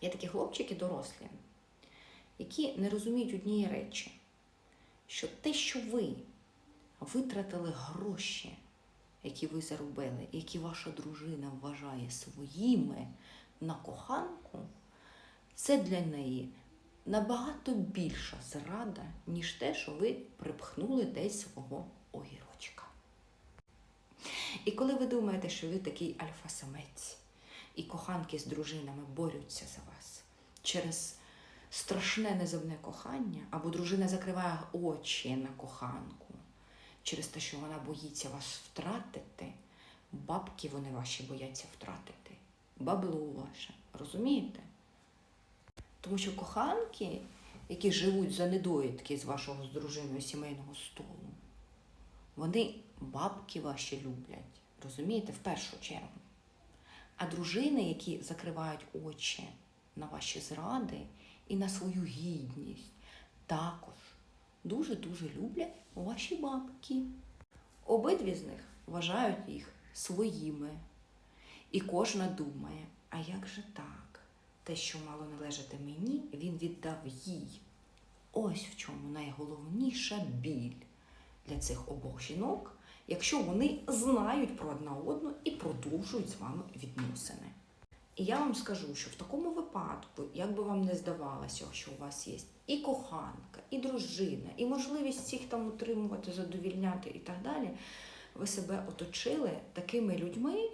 Є такі хлопчики дорослі, які не розуміють однієї речі, що те, що ви витратили гроші, які ви заробили, які ваша дружина вважає своїми на коханку, це для неї набагато більша зрада, ніж те, що ви припхнули десь свого огірочка. І коли ви думаєте, що ви такий альфа-самець, і коханки з дружинами борються за вас через страшне неземне кохання, або дружина закриває очі на коханку через те, що вона боїться вас втратити, бабки вони ваші бояться втратити, бабло ваше, розумієте? Тому що коханки, які живуть за недоїдки з вашого з дружиною сімейного столу, вони бабки ваші люблять, розумієте, в першу чергу. А дружини, які закривають очі на ваші зради і на свою гідність, також дуже-дуже люблять ваші бабки. Обидві з них вважають їх своїми. І кожна думає, а як же так? Те, що мало належати мені, він віддав їй. Ось в чому найголовніша біль для цих обох жінок, якщо вони знають про одна одну і продовжують з вами відносини. І я вам скажу, що в такому випадку, як би вам не здавалося, що у вас є і коханка, і дружина, і можливість всіх там утримувати, задовільняти і так далі, ви себе оточили такими людьми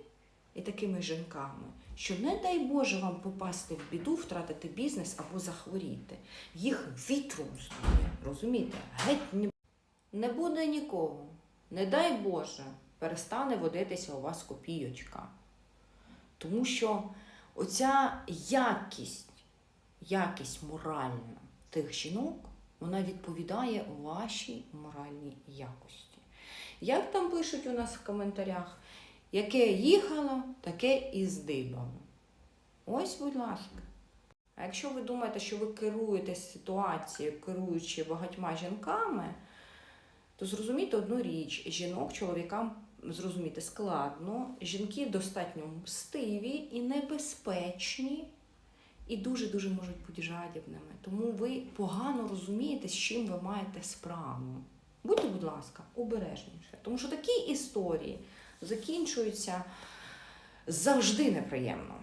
і такими жінками, що не дай Боже вам попасти в біду, втратити бізнес або захворіти. Їх вітром здує, розумієте? Геть не, не буде нікого. Не дай Боже, перестане водитися у вас копійочка. Тому що оця якість, якість моральна тих жінок, вона відповідає вашій моральній якості. Як там пишуть у нас в коментарях, яке їхало, таке і здибало. Ось, будь ласка. А якщо ви думаєте, що ви керуєте ситуацією, керуючи багатьма жінками, то зрозумійте одну річ: жінок чоловікам зрозуміти складно. Жінки достатньо мстиві і небезпечні, і дуже-дуже можуть бути жадібними. Тому ви погано розумієте, з чим ви маєте справу. Будьте, будь ласка, обережніше. Тому що такі історії закінчуються завжди неприємно.